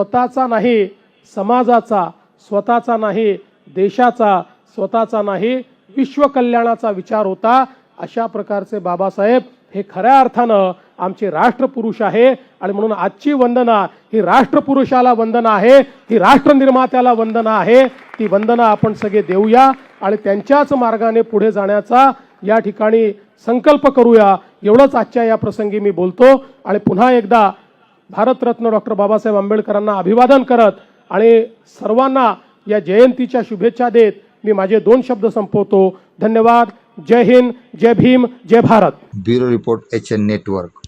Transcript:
स्वतःचा नाही समाजाचा स्वतःचा नाही देशाचा स्वतःचा नाही विश्वकल्याणाचा विचार होता. अशा प्रकारचे बाबासाहेब हे खऱ्या अर्थानं आमचे राष्ट्रपुरुष आहे. आणि म्हणून आजची वंदना ही राष्ट्रपुरुषाला वंदना आहे ही राष्ट्रनिर्मात्याला वंदना आहे. ती वंदना आपण सगळे देऊया आणि त्यांच्याच मार्गाने पुढे जाण्याचा या ठिकाणी संकल्प करूया. एवढंच आजच्या या प्रसंगी मी बोलतो. आणि पुन्हा एकदा भारतरत्न डॉक्टर बाबासाहेब आंबेडकरांना अभिवादन करत आणि सर्वांना या जयंतीच्या शुभेच्छा देत मी माझे दोन शब्द संपवतो. धन्यवाद. जय हिंद जय भीम जय Bharat. Bureau report H N network.